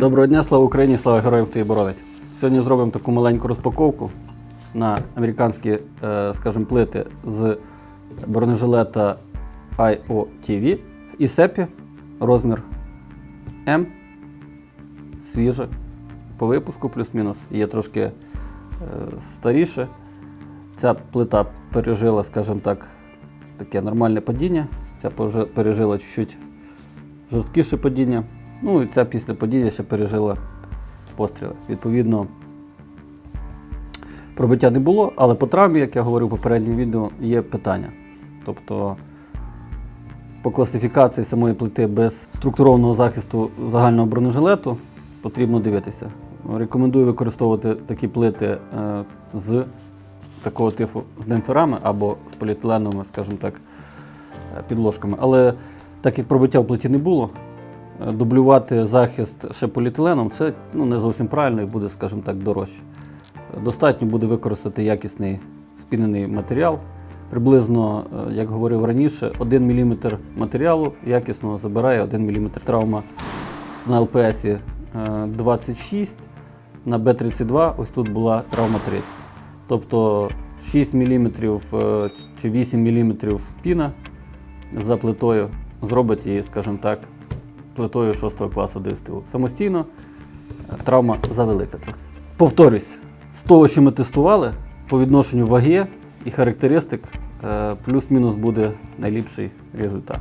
Доброго дня, слава Україні, слава героям, хто її боронить. Сьогодні зробимо таку маленьку розпаковку на американські, е, скажімо, плити з бронежилета IOTV і сепі розмір М. Свіже. По випуску плюс-мінус. Є трошки е, старіше. Ця плита пережила, скажімо так, таке нормальне падіння. Ця пережила чуть-чуть жорсткіше падіння. Ну і ця після падіння ще пережила постріли. Відповідно, пробиття не було, але по травмі, як я говорив в попередньому відео, є питання. Тобто по класифікації самої плити без структурованого захисту загального бронежилету потрібно дивитися. Рекомендую використовувати такі плити е, з такого типу з демпферами або з поліетиленовими, скажімо так, е, підложками. Але так як пробиття в плиті не було, дублювати захист ще поліетиленом це ну, не зовсім правильно і буде, скажімо так, дорожче. Достатньо буде використати якісний спінений матеріал. Приблизно, е, як говорив раніше, 1 мм матеріалу якісного забирає 1 мм травма на ЛПС 26, на Б-32 ось тут була травма 30. Тобто 6 мм чи 8 мм піна за плитою зробить її, скажімо так, плитою 6 класу ДСТУ. Самостійно е, травма завелика трохи. Повторюсь, з того, що ми тестували, по відношенню ваги і характеристик, е, плюс-мінус буде найліпший результат.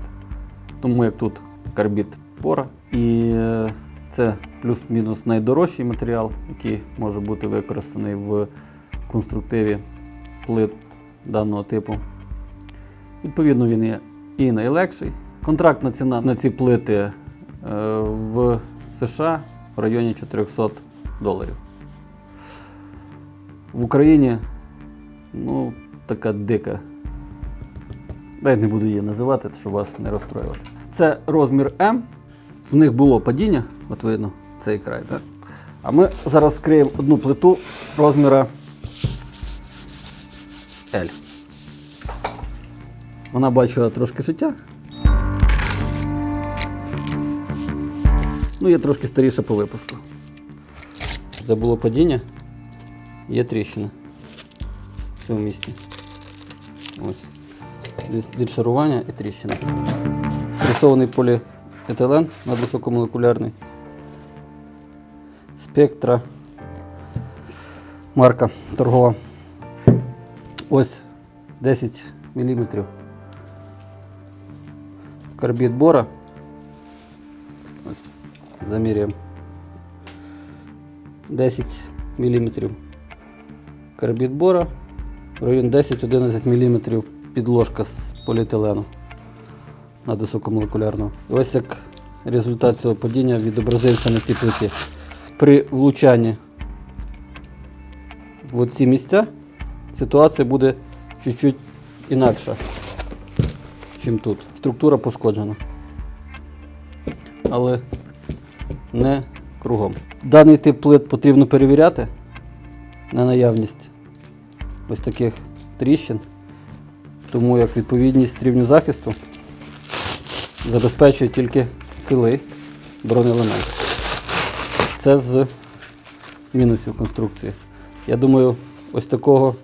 Тому як тут карбід пора, і е, це плюс-мінус найдорожчий матеріал, який може бути використаний в конструктиві плит даного типу. Відповідно, він є і найлегший. Контрактна ціна на ці плити в США в районі 400 доларів. В Україні ну, така дика. Навіть не буду її називати, щоб вас не розстроювати. Це розмір М. В них було падіння, от видно цей край. Так? А ми зараз скриємо одну плиту розміра L. Вона бачила трошки життя. Ну, є трошки старіша по випуску. Це було падіння, є тріщина в цьому місці. Ось. Від- Від шарування і тріщина. Пресований поліетилен надвисокомолекулярний. Спектра. Марка торгова. Ось 10 мм. Карбід бора. Заміряємо. 10 мм. Карбід бора. Район 10-11 мм підложка з поліетилену надвисокомолекулярного. І ось як результат цього падіння відобразився на цій плиті. При влучанні в ці місця ситуація буде чуть-чуть інакша, ніж тут. Структура пошкоджена. Але не кругом. Даний тип плит потрібно перевіряти на наявність ось таких тріщин, тому як відповідність рівню захисту забезпечує тільки цілий бронеелемент. Це з мінусів конструкції. Я думаю, ось такого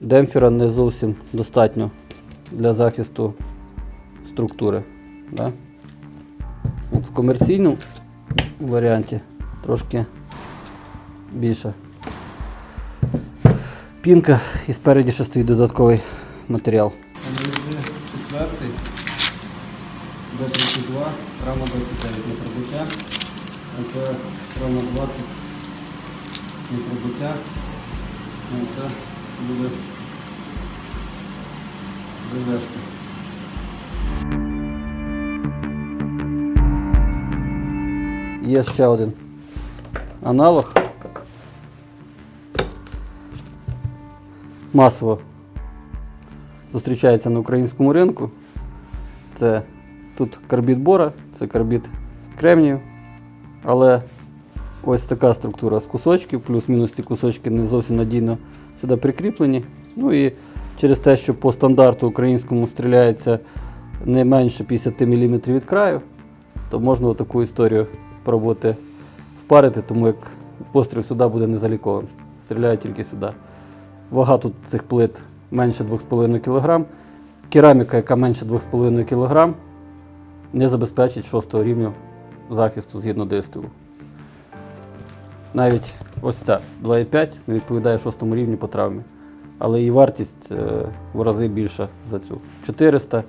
демпфера не зовсім достатньо для захисту структури. Да? В комерційному варіанті трошки більше. Пінка і спереді ще стоїть додатковий матеріал. Четвертий, Б32, травма 29 на пробуття, МПС травма 20 на пробуття. Ну, це буде БЗшка. Є ще один аналог. Масово зустрічається на українському ринку. Це тут карбід бора, це карбід кремнію. Але ось така структура з кусочків, плюс-мінус ці кусочки не зовсім надійно сюди прикріплені. Ну і через те, що по стандарту українському стріляється не менше 50 мм від краю, то можна таку історію пробувати впарити, тому як постріл сюди буде не заліковим. Стріляють тільки сюди. Вага тут цих плит менше 2,5 кг. Кераміка, яка менше 2,5 кг, не забезпечить 6 рівня захисту згідно ДСТУ. Навіть ось ця 2,5 не відповідає 6 рівні по травмі, але її вартість е, в рази більша за цю. 400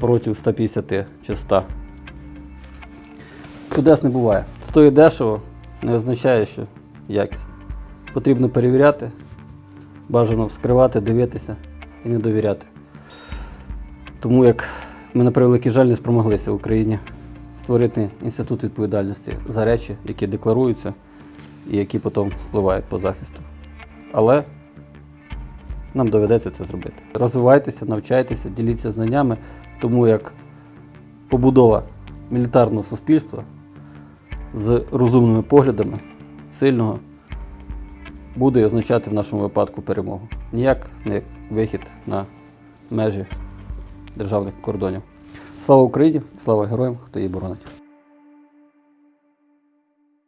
проти 150 чи 100. Чудес не буває. Стоїть дешево, не означає, що якісно. Потрібно перевіряти, бажано вскривати, дивитися і не довіряти. Тому як ми, на превеликий жаль, не спромоглися в Україні створити інститут відповідальності за речі, які декларуються і які потім спливають по захисту. Але нам доведеться це зробити. Розвивайтеся, навчайтеся, діліться знаннями, тому як побудова мілітарного суспільства з розумними поглядами сильного буде означати в нашому випадку перемогу. Ніяк не вихід на межі державних кордонів. Слава Україні! Слава героям, хто її боронить!